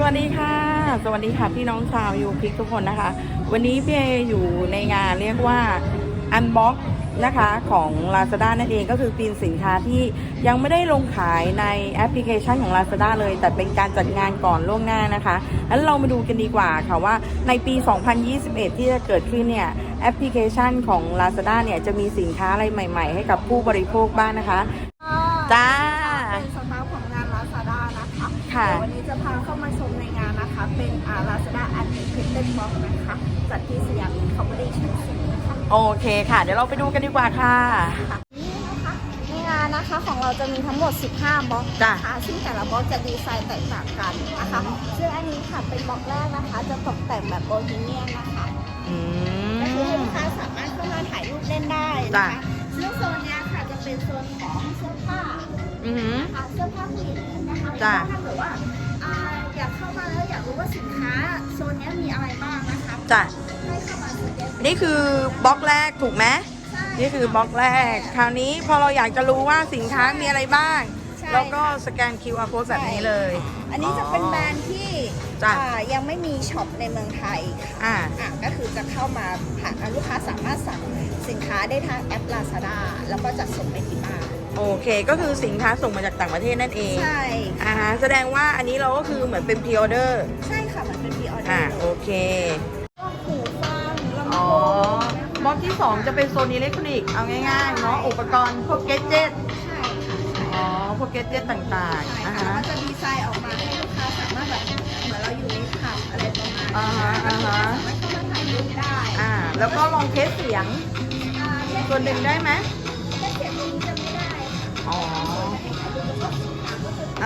สวัสดีค่ะ สวัสดีค่ะพี่น้องชาวยูพิกทุกคนนะคะ วันนี้พี่เออยู่ในงานเรียกว่าอันบ็อกนะคะของ Lazada นั่นเองก็คือปีนสินค้าที่ยังไม่ได้ลงขายในแอปพลิเคชันของ Lazada เลย แต่เป็นการจัดงานก่อนล่วงหน้านะคะงั้นเรามาดูกันดีกว่าค่ะว่าในปี 2021 ที่จะเกิดขึ้นเนี่ยแอปพลิเคชันของ Lazada เนี่ยจะมีสินค้าอะไรใหม่ ๆ ให้กับผู้บริโภคบ้างนะคะจ้าเป็นสตาฟของงาน Lazada นะคะค่ะเดี๋ยววันนี้จะพาเข้ามาชมในงาน นะคะเป็นอ่า Lazada Unlimited Box นะคะจัดที่สยามคอมเมดี้ชั้นสี่นะคะโอเคค่ะ เดี๋ยวเราไปดูกันดีกว่าค่ะ นี่นะคะในงานนะคะของเราจะมีทั้งหมด 15บล็อกจ้ะนะคะซึ่งแต่ละบล็อกจะดีไซน์แตกต่างกันนะคะซึ่งอันนี้ค่ะเป็นบล็อกแรกนะคะ จะตกแต่งแบบโบฮีเมียนนะคะอืก็คือให้มลูกค้าสามารถเข้ามาถ่ายรูปเล่นได้จ้ะนะคะซึ่งโซนเนี้ยค่ะจะเป็นโซนของเสื้อผ้าอือหือนะคะเสื้อผ้าผู้หญิงนะคะจ้ะถ้าเกิดว่า อ่าอยากเข้ามาแล้วอยากรู้ว่าสินค้าโซนเนี้ยมีอะไรบ้างนะคะจ้ะให้เข้ามาสแกนนี่คือบล็อกแรกถูกไหมใช่นี่คือบล็อกแรก คราวนี้พอเราอยากจะรู้ว่าสินค้ามีอะไรบ้าง ใช่เราก็สแกน QR code แบบนี้เลย อันนี้จะเป็นแบรนด์ที่จ้ะ อ่ายังไม่มีช็อปในเมืองไทยค่ะอ่า อะก็คือจะเข้ามาผ่านอะลูกค้าสามารถสั่งสินค้าได้ทางแอป Lazada แล้วก็จัดส่งไปที่บ้าน โอเคก็คือสินค้าส่งมาจากต่างประเทศนั่นเองใช่อ่าฮะแสดงว่าอันนี้เราก็คือเหมือนเป็นพ r ออเดอร์ใช่ค่ะมันเป็นพรีออเดออ่าร์โอเคหูฟังลำอ๋อโพงบล็อกที่ 2 จะเป็นโซนอิเล็กทรอนิกส์เอาง่ายๆเนาะอุปกรณ์พวกเกจเจ็ตใช่ค่ะใช่อ๋อพวกเกจเจ็ตต่างใช่ๆอ่าค่ะฮะ ก็จะดีไซน์ออกมาให้ลูกค้าสามารถแบบเหมือนเราอยู่ในผับอะไรประมาณอ่านี้ฮะอ่าฮะ สามารถเข้ามาถ่ายรูปได้อ่าแล้วก็ลองเทสเสียงอ่าแค่ตัวหนึ่งได้ไหม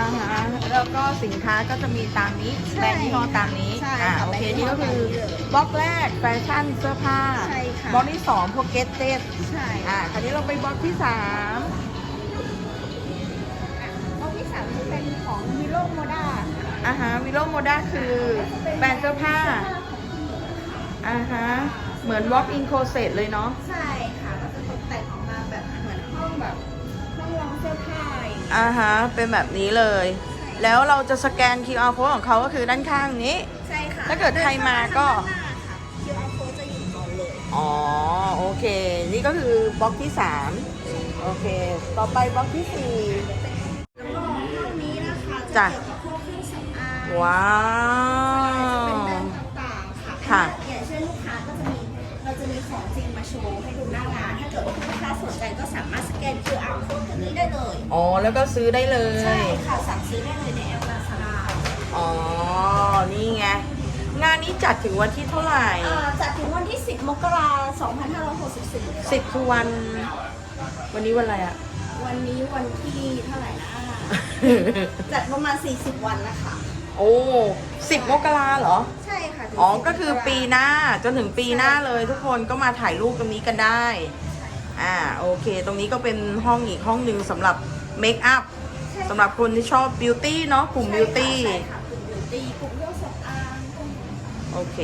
อ่าฮะแล้วก็สินค้าก็จะมีตามนี้ใช่แบรนด์ยี่ห้อตามนี้ใช่อ่าค่ะโอเคแบรนด์ยี่นี่ห้อก็คือตามนี้เลยบล็อกแรกแฟชั่นเสื้อผ้าใช่ค่ะ บล็อกที่สองพวกเกจเจ็ตใช่อ่าคราวนี้เราไปบล็อกที่สามห้องที่สามจะเป็นของมิโลโมดาอ่าฮะวิโลโมด้าคือแบรนด์เสื้อผ้าอ่าฮะเหมือน walk in closet เลยเนาะ ใช่ค่ะก็จะตกแต่งออกมาแบบเหมือนห้องแบบห้องรองเสื้อผ้า อย่างเงี้ยอ่าฮะ เป็นแบบนี้เลย แล้วเราจะสแกน QR code ของเขาก็คือด้านข้างนี้ ใช่ค่ะถ้าเกิดใครมาก็ด้านหน้าค่ะ QR code จะอยู่ก่อนเลย อ๋อ โอเค นี่ก็คือบล็อกที่ 3 โอเค ต่อไปบล็อกที่ แล้วก็ห้องนี้นะคะจ้ะเกี่ยวกับพวกเครื่องสำอาง4 ว้าเป็นวแบรนด์ต่างๆค่ะค่ะ อย่างเช่นลูกค้าก็จะมี เราจะมีของจริงมาโชว์ให้ดูหน้างาน ถ้าเกิดว่าลูกค้า สนใจก็สามารถสแกน QR code ตัวนี้ได้เลย อ๋อ แล้วก็ซื้อได้เลใช่ยค่ะ สั่งซื้อได้เลยในแอป Lazada อ๋อ นี่ไง งานนี้จัดถึงวันที่เท่าไหร่ อ่าจัดถึงวันที่ 10 มกราคม 2564 สิบคือวัน วันนี้วันอะไรอะวันนี้วันที่เท่าไหร่นะ จัดประมาณ 40 วันนะคะ โอ้สิบมกราเหรอ ใช่ค่ะถึงอ๋อ 10ก็คือมราปีหน้าจนถึงปีหน้าเลยทุกคนก็มาถ่ายรูปตรงนี้กันได้ อ่า โอเค ตรงนี้ก็เป็นห้องอีกห้องหนึ่งสำหรับเมคอัพใช่ค่ะสำหรับคนที่ชอบบิวตี้เนาะกลุ่มบิวตี้ใช่ค่ะกลุ่มบิวตี้กลุ่มเครื่องสำอางกลุ่มโอเค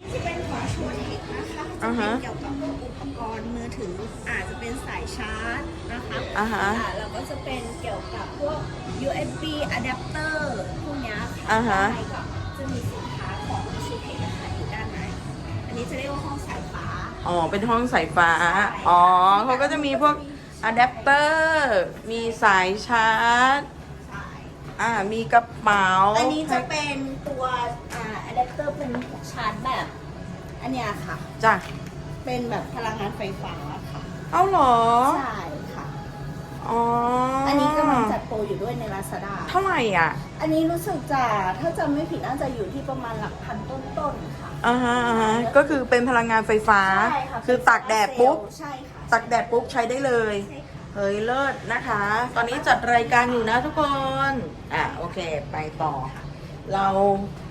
นี่จะเป็นของชัวร์เทคนะคะจะอ่าเป็ฮะนเกี่ยวกับพวกอุปกรณ์มือถืออาจจะเป็นสายชาร์จนะคะอ่าฮะแล้วก็จะเป็นเกี่ยวกับพวก USB adapter พวกเนี้ยค่ะอ่าฮะ ใช่ก็จะมีสินค้าของชัวร์เทคนะคะอยู่ด้านในอันนี้จะเรียกว่าห้องสายฟ้า อ๋อ เป็นห้องสายฟ้า อ๋อเขาก็จะมีพวกอะแดปเตอร์ มีสายชาร์จใช่อ่า มีกระเป๋า อันนี้จะเป็นตัวอ่าอะแดปเตอร์เป็นชาร์จแบบ อันเนี้ยค่ะ จ้ะ เป็นแบบพลังงานไฟฟ้าค่ะ เอ้าเหรอ ใช่ค่ะ อ๋ออัอันนี้กำลังจัดโปรอยู่ด้วยใน Lazada เท่าไหร่อะอันนี้รู้สึกจะถ้าจำไม่ผิดน่าจะอยู่ที่ประมาณหลักพันต้นๆค่ะ อ่าฮะอ่าฮะก็คือเป็นพลังงานไฟฟ้า ใช่ค่ะคือตากแดดปุ๊บ ใช่ค่ะตากแดดปุ๊บใช้ได้เลย ใช่ค่ะ เฮ้ยเลิศนะคะ ตอนนี้จัดรายการอยู่นะทุกคน อะโอเค ไปต่อ เรา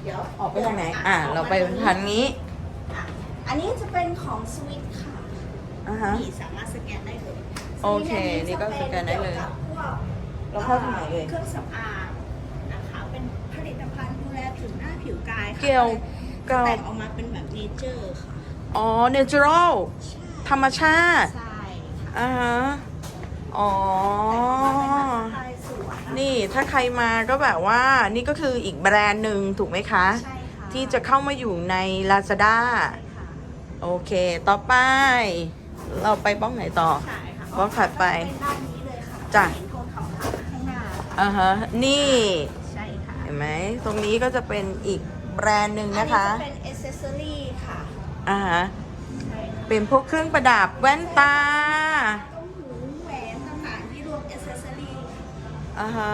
เดี๋ยวออกไปทางไหน อะ เราไปทางนี้อะอันนี้จะเป็นของสวิตค่ะอ่าฮะ นี่สามารถสแกนได้เลย โอเคนี่ก็สแกนได้เลยจะป็นกี่วกับพวกเราเข้าทางไหนเอ่ยเครื่องสำอางนะคะเป็นผลิตภัณฑ์ดูแลผิวหน้าผิวกายค่ะเกี่ยวกับ แต่งออกมาเป็นแบบเนเจอร์ค่ะอ๋อ natural ใช่ธรรมชาติใช่ค่ะอ่าฮะอ๋อ แต่งออกมาเป็นแบบสไตล์สวยนะนี่ถ้าใครมาก็แบบว่านี่ก็คืออีกแบรนด์หนึ่งถูกไหมคะ ใช่ค่ะที่จะเข้ามาอยู่ใน Lazada ค่ะโอเค ต่อไป เราไปบ้องไหนต่อใช่ค่ะ บล็อกถัดไปเป็นด้านนี้เลยค่ะจ้ะเห็นโทนขาวๆข้างหน้าอ่าฮะนี่ใช่ค่ะเห็นไหมตรงนี้ก็จะเป็นอีกแบรนด์หนึ่งอันนะนี้คะจะเป็นอ c เซสซอรี่ค่ะอ่าฮะใช่ค่ะเป็นพวกเครื่องประดับแว่นตาต้มหูแหวนต่างๆที่รวมอ c เซสซอรี่อ่าฮะ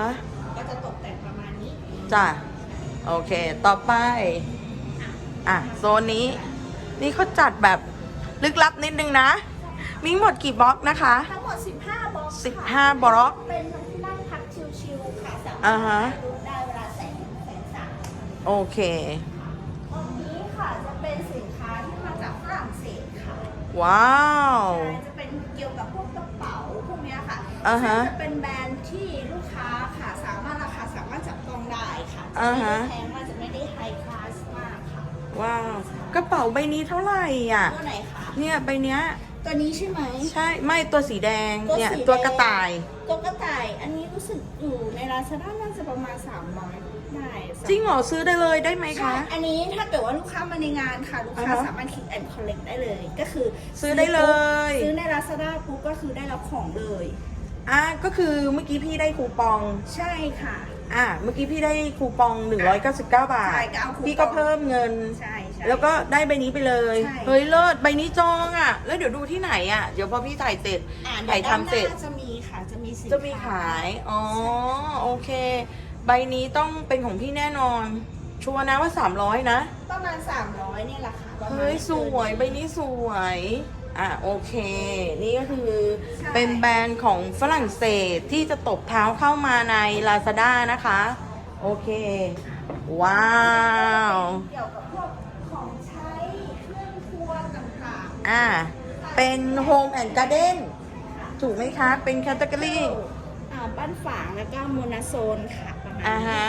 ก็จะตกแต่งประมาณนี้จ้ะโอเค ต่อไป อะโซนนี้ นี่เขาจัดแบบลึกลับนิดนึงนะ มีทั้งหมดกี่บล็อกนะคะ ทั้งหมด 15 บล็อกค่ะ15บล็อก เป็นที่นั่งพักชิลๆค่ะสามารถอ่าฮะถ่ายรูปได้เวลาแสงแสงสาดโอเค ตรงนี้ค่ะจะเป็นสินค้าที่มาจากฝรั่งเศสค่ะว้าวใช่จะเป็นเกี่ยวกับพวกกระเป๋าพวกเนี้ยค่ะอ่าฮะซึ่งจะเป็นแบรนด์ที่ลูกค้าค่ะสามารถราคาสามารถจับต้องได้ค่ะจะอ่าไม่ฮะ ได้แพงมากจะไม่ได้ไฮคลาสมากค่ะว้าว กระเป๋าใบนี้เท่าไหร่อะ ตัวไหนคะ เนี่ยใบเนี้ย ตัวนี้ใช่ไหม ใช่ไม่ตัวสีแดงตัวเนี่ยสีแดง ตัวกระต่าย ตัวกระต่ายอันนี้รู้สึกอยู่ในราซาด้าน่าจะประมาณ300ได้จริงเหรอซื้อได้เลยได้ไหมใช่คะ อันนี้ถ้าเกิดว่าลูกค้ามาในงานค่ะ ลูกค้าอ่าฮะสามารถคลิกแอนด์คอลเลกได้เลย ก็คือซื้อได้เลย ซื้อใน Lazada ปุ๊บก็คือได้รับของเลย อะก็คือเมื่อกี้พี่ได้คูปองใช่ค่ะ อะเมื่อกี้พี่ได้คูปอง 199 บาท ใช่ก็เอาคูปอง พี่ก็เพิ่มเงิน ใช่ใช่ แล้วก็ได้ใบนี้ไปเลย ใช่ เฮ้ยเลิศใบนี้จองอะ แล้วเดี๋ยวดูที่ไหนอะ เดี๋ยวพอพี่ถ่ายเสร็จ อ่าถ่ายทำเสร็จจะมีค่ะจะมีสินจะมีขาย อ๋อ โอเค ใบนี้ต้องเป็นของพี่แน่นอน ชัวร์นะว่า 300 นะ ประมาณ 300เนี่ยแหละค่ะประมาณ เฮ้ย สวยใบนี้สวย อะ โอเค นี่ก็คือใช่ เป็นแบรนด์ของฝรั่งเศสที่จะตบเท้าเข้ามาใน Lazada นะคะ โอเค ว้าว เกี่ยวกับ ต่างอะเป็น Home and Garden ถูกไหมคะ เป็นแคตตากรีๆอ่าบ้านฝางแล้วก็โมนาโซนค่ะประมาณอ่านี้ฮะ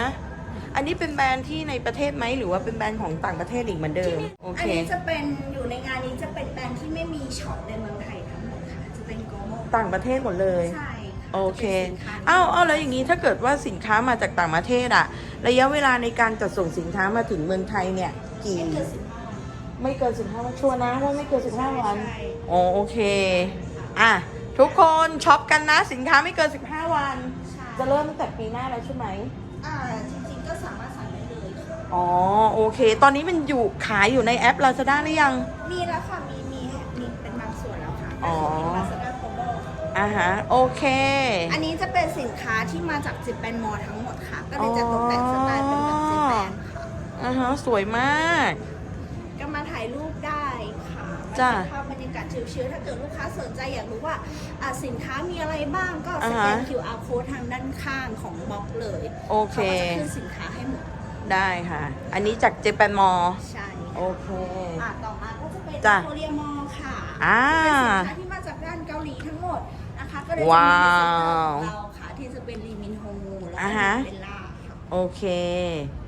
อันนี้เป็นแบรนด์ที่ในประเทศไหมหรือว่าเป็นแบรนด์ของต่างประเทศอีกเหมือนเดิม โออัเคนนี้จะเป็นอยู่ในงานนี้จะเป็นแบรนด์ที่ไม่มีช็อปในเมืองไทยทั้งหมดค่ะ จะเป็นโกโมต่างประเทศหมดเลย ใช่ค่ะโอเค จะป็นสินค้ที่อ้าวอ้าวแล้วอย่างนี้ถ้าเกิดว่าสินค้ามาจากต่างประเทศอะระยะเวลาในการจัดส่งสินค้ามาถึงเมืองไทยเนี่ย กี่ ไม่เกินสิบห้า ไม่เกินสิบห้าวันชัวร์นะว่าไม่เกินสิบห้าวันใช่อ๋อโอเค อะ ทุกคนช็อปกันนะสินค้าไม่เกิน 15 วัน ใช่จะเริ่มตั้งแต่ปีหน้าแล้วใช่ไหม อ่าจริงๆก็สามารถสั่งได้เลยค่ะอ๋อ โอเค ตอนนี้มันอยู่ขายอยู่ในแอป Lazada หรือยัง มีแล้วค่ะ มีมีมีเป็นบางส่วนแล้วค่ะอ๋อ เป็นลาซาด้าโคโมอ่าฮะ โอเค อันนี้จะเป็นสินค้าที่มาจากจิปแปนมอทั้งหมดค่ะ ก็เลยจะตกแต่งสไตล์เป็นแบบจิปแปนค่ะ อ่าฮะ สวยมากก็มาถ่ายรูปได้ค่ะจ้ะมาเก็บภาพบรรยากาศชิลๆถ้าเกิดลูกค้าสนใจอยากรู้ว่าอ่าสินค้ามีอะไรบ้างก็สอ่าแกฮะน QR code ทางด้านข้างของบล็อกเลยโอเค เขาก็จะขึ้นสินค้าให้หมดได้ค่ะ อันนี้จากเจแปนมอใช่โอเค อ่าต่อมาก็จะเป็นจ้ะ โคเรียมอค่ะอ่าจะเป็นสินค้าที่มาจากด้านเกาหลีทั้งหมดนะคะก็เลยจะมีว้าดีไซเนอวร์ของเราค่ะที่จะเป็นลีมินโฮแล้วอ่าก็ฮะเบลล่าค่ะ โอเคเ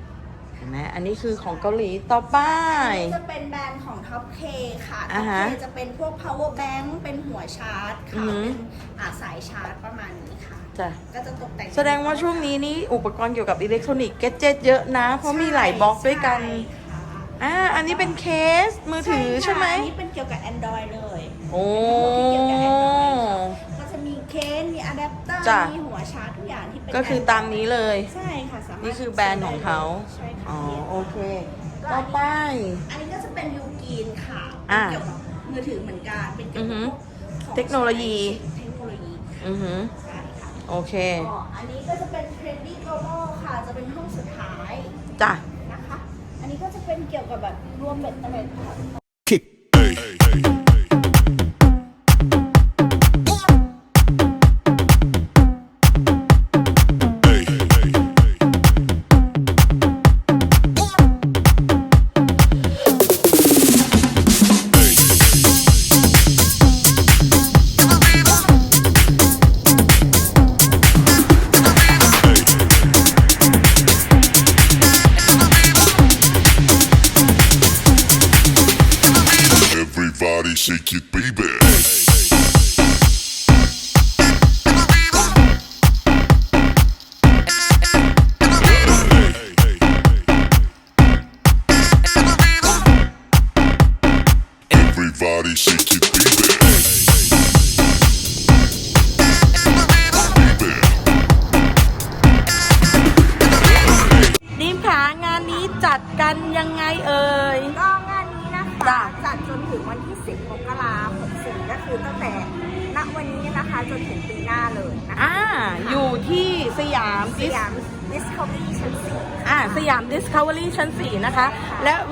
ห็นไหมอันนี้คือของเกาหลีต่อไป อันนี้จะเป็นแบรนด์ของ Top K ค่ะ อ่า Top ฮะ K จะเป็นพวก power bank เป็นหัวชาร์จอืค่ะอหือเป็นอ่าสายชาร์จประมาณนี้ค่ะ จ้ะก็จะตกแต่งแสดงว่าช่วงนี้นี่อุปกรณ์เกี่ยวกับอิเล็กทรอนิกส์เกจเจ็ตเยอะนะ เพราะมีหลายบล็อกด้วยกัน ใช่ค่ะอ่า อันนี้เป็นเคสมือถือใช่ไหม ค่ะอันนี้เป็นเกี่ยวกับ Android เลย โอ้เป็นพวกที่เกี่ยวกับ Android ค่ะก็จะมีเคส มีอะแดปเตอร์ จ้ะ มีหัวชาร์จทุกอย่างที่เป็น ก็คือตามนี้เลย ใช่ค่ะสามารถนี่คือแบรนด์ของเขา ใช่ค่ะ อ๋อโอเค ต่อไป อันนี้ก็จะเป็นยูกีนค่ะอ่าเกี่ยวกับมือถือเหมือนกันเป็นเกี่ยวอือหืกับอพวกของเทคโนโลยี เทคโนโลยีค่ะอือหือใช่ค่ะโอเคก็อันนี้ก็จะเป็น Trendy Global ค่ะ จะเป็นห้องสุดท้ายจ้ะนะคะ อันนี้ก็จะเป็นเกี่ยวกับแบบรวมเบ็ดเตล็ดค่ะ kick. Everybody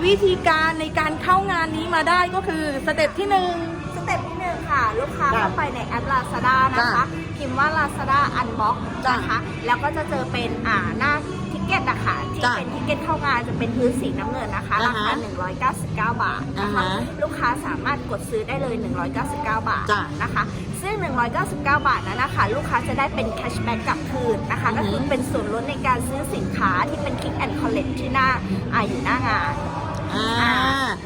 วิธีการในการเข้างานนี้มาได้ก็คือสเต็ปที่หนึ่ง สเต็ปที่หนึ่งค่ะ ลูกค้าจ้ะเข้าไปในแอป Lazada นะคะจ้ะพิมพ์ว่า Lazada Unbox จ้ะนะคะ แล้วก็จะเจอเป็นอ่าหน้าทิกเก็ตนะคะที่จ้ะเป็นทิกเก็ตเข้างานจะเป็นพื้นสีน้ำเงินนะคะอ่าราฮะคา199 บาทนะคะอ่าฮะลูกค้าสามารถกดซื้อได้เลย 199 บาทจ้ะนะคะ ซึ่ง 199 บาทนั้นนะคะลูกค้าจะได้เป็นแคชแบ็กกลับคืนนะคะอือฮึก็คือเป็นส่วนลดในการซื้อสินค้าที่เป็น Click and Collect ที่หน้าอาอยู่หน้างาน อ่า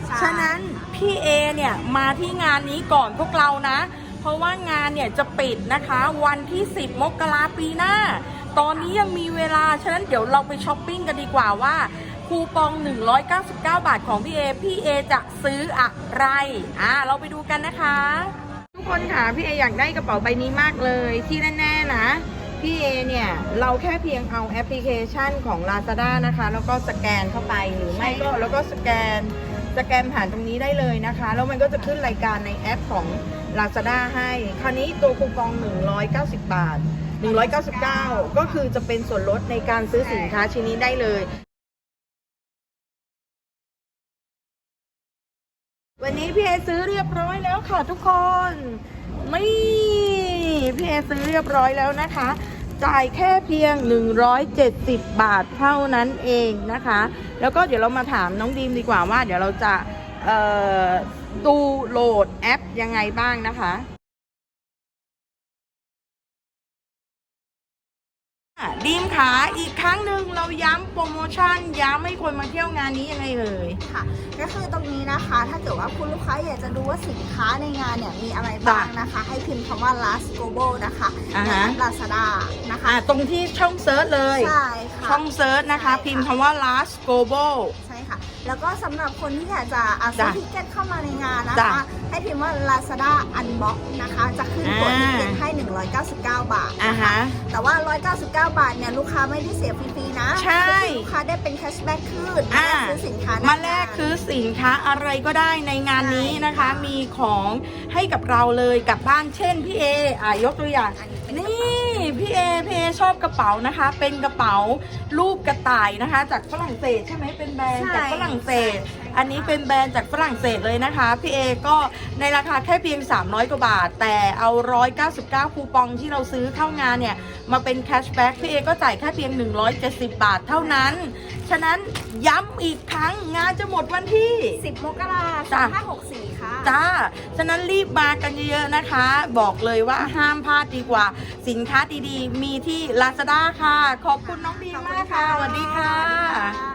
ใช่ฉะนั้นพี่เอเนี่ยมาที่งานนี้ก่อนพวกเรานะ เพราะว่างานเนี่ยจะปิดนะคะ วันที่ 10 มกราปีหน้า ตอนนี้ยังมีเวลา ฉะนั้นเดี๋ยวเราไปช้อปปิ้งกันดีกว่าว่าคูปอง 199 บาทของพี่เอ พี่เอจะซื้ออะไร อ่า เราไปดูกันนะคะ ทุกคนค่ะ พี่เออยากได้กระเป๋าใบนี้มากเลยที่แน่ ๆ นะ พี่เอเนี่ย เราแค่เพียงเอาแอปพลิเคชันของ Lazada นะคะ แล้วก็สแกนเข้าไปหรือไม่ก็แล้วก็สแกนสแกนผ่านตรงนี้ได้เลยนะคะ แล้วมันก็จะขึ้นรายการในแอปของ Lazada ให้ คราวนี้ตัวคูปอง 190 บาท 199 ก็คือจะเป็นส่วนลดในการซื้อสินค้าชิ้นนี้ได้เลย วันนี้พี่เอซื้อเรียบร้อยแล้วค่ะทุกคนนี่พี่เอซื้อเรียบร้อยแล้วนะคะ จ่ายแค่เพียง 170 บาทเท่านั้นเองนะคะ แล้วก็เดี๋ยวเรามาถามน้องดีมดีกว่าว่า เดี๋ยวเราจะเอ่อดูโหลดแอปยังไงบ้างนะคะ ดีมขาอีกครั้งหนึ่งเราย้ำโปรโมชั่น ย้ำให้คนมาเที่ยวงานนี้ยังไงเอ่ย ค่ะ ก็คือตรงนี้นะคะ ถ้าเกิดว่าคุณลูกค้าอยากจะดูว่าสินค้าในงานเนี่ยมีอะไรบ้างนะคะ ให้พิมพ์คำว่า last global นะคะอ่าในฮะแอป Lazada นะคะ อ่าตรงที่ช่องเซิร์ชเลย ใช่ค่ะ ช่องเซิร์ชนะคะ ใช่ค่ะ พิมพ์คำว่า last global ใช่ค่ะ แล้วก็สำหรับคนที่อยากจะอะซื้อจ้ะทิเก็ตเข้ามาในงานนะจ้ะคะ ให้พิมพ์ว่า Lazada Unbox นะคะ จะขึ้นตัวอ่า ทิเก็ตให้ 199 บาท อ่านะคะฮะ แต่ว่า 199 บาทเนี่ยลูกค้าไม่ได้เสียฟรีๆนะใช่ก็คือลูกค้าได้เป็นแคชแบ็กคืนอ่ามาซื้อสินค้าในมาแลกคือสินค้าอะไรก็ได้ในงานนี้นะคะ ใช่ค่ะมีของให้กับเราเลยกลับบ้านเช่นพี่เออ่ายกตัวอย่าง อันนี้เป็นกระเป๋านี่ พี่เอพี่เอชอบกระเป๋านะคะ เป็นกระเป๋ารูปกระต่ายนะคะ จากฝรั่งเศสใช่ไหมเป็นแบรนด์ใช่จากฝรั่งเศสใช่อันนี้เป็นแบรนด์จากฝรั่งเศสเลยนะคะพี่เอก็ในราคาแค่เพียง 300 กว่าบาท แต่เอา 199 คูปองที่เราซื้อเข้างานเนี่ยมาเป็นแคชแบ็กพี่เอก็จ่ายแค่เพียง 170 บาทเท่านั้น ฉะนั้นย้ำอีกครั้งงานจะหมดวันที่ 10 มกราคจ้ะม2564ค่ะ จ้า ฉะนั้นรีบมากันเยอะๆนะคะ บอกเลยว่าห้ามพลาดดีกว่า สินค้าดีๆ มีที่ Lazada ค่ะ ขอบคุณน้องดีมากค่ะสวัสดีค่ะค่ะ